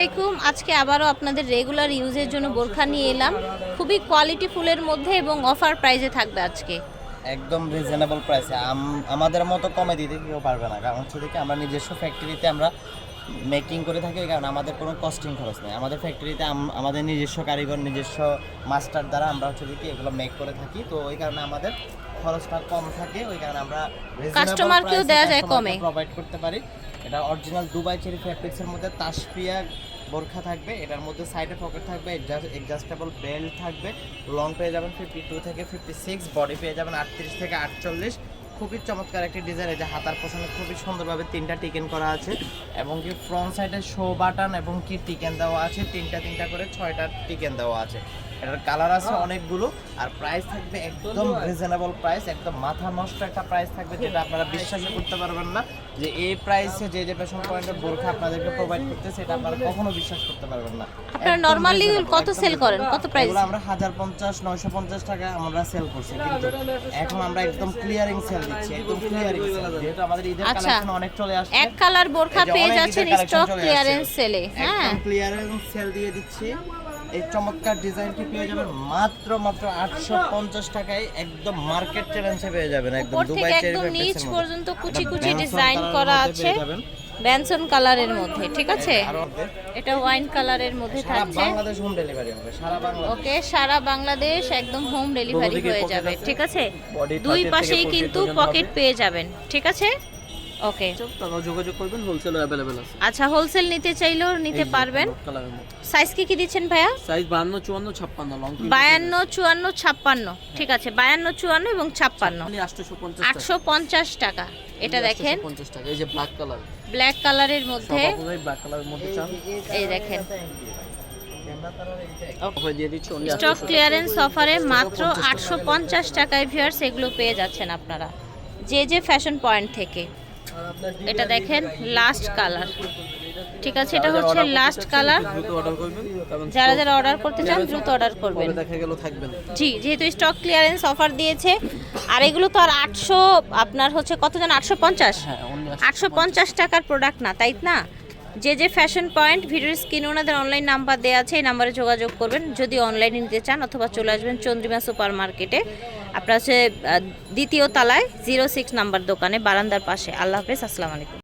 আসসালামাইকুম আজকে আবারও আপনাদের রেগুলার ইউজের জন্য বোরখা নিয়ে এলাম। খুবই কোয়ালিটি ফুলের মধ্যে এবং অফার প্রাইজে থাকবে আজকে। একদম রিজনেবল প্রাইসে আমাদের মতো কমে দিতে কেউ পারবে না। কারণ হচ্ছে দেখি আমরা নিজস্ব ফ্যাক্টরিতে আমরা মেকিং করে থাকি কারণ আমাদের কোনো কস্টিং খরচ নেই। আমাদের ফ্যাক্টরিতে আমাদের নিজস্ব কারিগর নিজস্ব মাস্টার দ্বারা আমরা হচ্ছে দেখি এগুলো মেক করে থাকি। তো ওই কারণে আমাদের খরচটা কম থাকে ওই কারণে আমরা কাস্টমারকেও দেয়া যায় কমে। প্রোভাইড করতে পারি। এটা অরিজিনাল দুবাই চেরি ফ্যাব্রিক্সের মধ্যে তাসপিয়া বোরখা থাকবে এটার মধ্যে সাইডে পকেট থাকবে এডজাস্টেবল বেল্ট থাকবে লং পেয়ে যাবেন ফিফটি টু থেকে ফিফটি সিক্স বডি পেয়ে যাবেন আটত্রিশ থেকে আটচল্লিশ খুবই চমৎকার একটি ডিজাইন যে হাতার পছন্দ খুবই সুন্দরভাবে তিনটা টিকেন করা আছে, এবং কি ফ্রন্ট সাইডে শো বাটন এবং কি টিকেন দেওয়া আছে, তিনটা তিনটা করে ছয়টা টিকেন দেওয়া আছে। এটার কালার আছে অনেকগুলো আর প্রাইস থাকবে একদম রিজনেবল প্রাইস একদম মাথা নষ্ট একটা প্রাইস থাকবে যেটা আপনারা বিশ্বাসই করতে পারবেন না যে এই প্রাইসে যে যে ফ্যাশন পয়েন্টের বোরখা আপনাদেরকে প্রোভাইড করতে সেটা আপনারা কখনো বিশ্বাস করতে পারবেন না। আপনারা নর্মালি কত সেল করেন? কত প্রাইস এগুলো আমরা হাজার পঞ্চাশ নয়শো পঞ্চাশ টাকা আমরা সেল করছি কিন্তু এখন আমরা একদম ক্লিয়ারিং সেল দিচ্ছি একদম ক্লিয়ারিং সেল যেহেতু আমাদের ঈদের আচ্ছা। কালেকশন অনেক চলে আসছে এক কালার বোরখা পেয়ে যাচ্ছেন স্টক ক্লিয়ারেন্স সেলে হ্যাঁ। ক্লিয়ারেন্স সেল দিয়ে দিচ্ছি। এই চমৎকার ডিজাইনটি পেয়ে যাবেন মাত্র মাত্র আটশো পঞ্চাশ টাকায় একদম মার্কেট চ্যালেঞ্জে পেয়ে যাবেন একদম দুবাই চেরি একদম নিচ পর্যন্ত কুচি কুচি ডিজাইন করা আছে। ব্যানসন কালারের মধ্যে ঠিক আছে? এটা ওয়াইন কালারের মধ্যে থাকছে। বাংলাদেশ হোম ডেলিভারি হবে সারা বাংলাদেশ। ওকে সারা বাংলাদেশ একদম হোম ডেলিভারি হয়ে যাবে ঠিক আছে? দুই পাশেই কিন্তু পকেট পেয়ে যাবেন ঠিক আছে? ওকে। তারা যোগাযোগ করবেন হোলসেল অ্যাভেলেবেল আছে। আচ্ছা হোলসেল নিতে চাইলেও নিতে পারবেন। সাইজ কি কি দিচ্ছেন ভাইয়া? সাইজ বাহান্ন চুয়ান্ন ছাপ্পান্ন লং বায়ান্ন চুয়ান্ন ছাপ্পান্ন। ঠিক আছে বায়ান্ন চুয়ান্ন এবং ছাপ্পান্ন। আটশোশো পঞ্চাশ আটশো পঞ্চাশ টাকা। এটা দেখেন। পঞ্চাশ টাকা এই যে ব্ল্যাক কালার ব্ল্যাক কালারের মধ্যে। ব্ল্যাক কালারের মধ্যে চান। এই দেখেন। স্টক ক্লিয়ারেন্স অফারে মাত্র আটশো পঞ্চাশ টাকায় ভিউয়ার্স এগুলো পেয়ে যাচ্ছেন আপনারা। যে যে ফ্যাশন পয়েন্ট থেকে। এটা দেখেন লাস্ট কালার ঠিক আছে এটা হচ্ছে লাস্ট কালার যারা যারা অর্ডার করতে চান দ্রুত অর্ডার করবেন। জি যেহেতু স্টক ক্লিয়ারেন্স অফার দিয়েছে আর এগুলো তো আর আটশো আপনার হচ্ছে কত জন আটশো পঞ্চাশ? হ্যাঁ আটশো পঞ্চাশ। টাকার প্রোডাক্ট না তাই না? যে যে ফ্যাশন পয়েন্ট ভিডিওর স্ক্রিনে ওনাদের অনলাইন নাম্বার দেওয়া আছে এই নাম্বারে যোগাযোগ করবেন। যদি অনলাইনে নিতে চান অথবা চলে আসবেন চন্দ্রিমা সুপার মার্কেটে আপনার দ্বিতীয় তালায় জিরো সিক্স নাম্বার দোকানে বারান্দার পাশে। আল্লাহ হাফেজ আসসালামু আলাইকুম।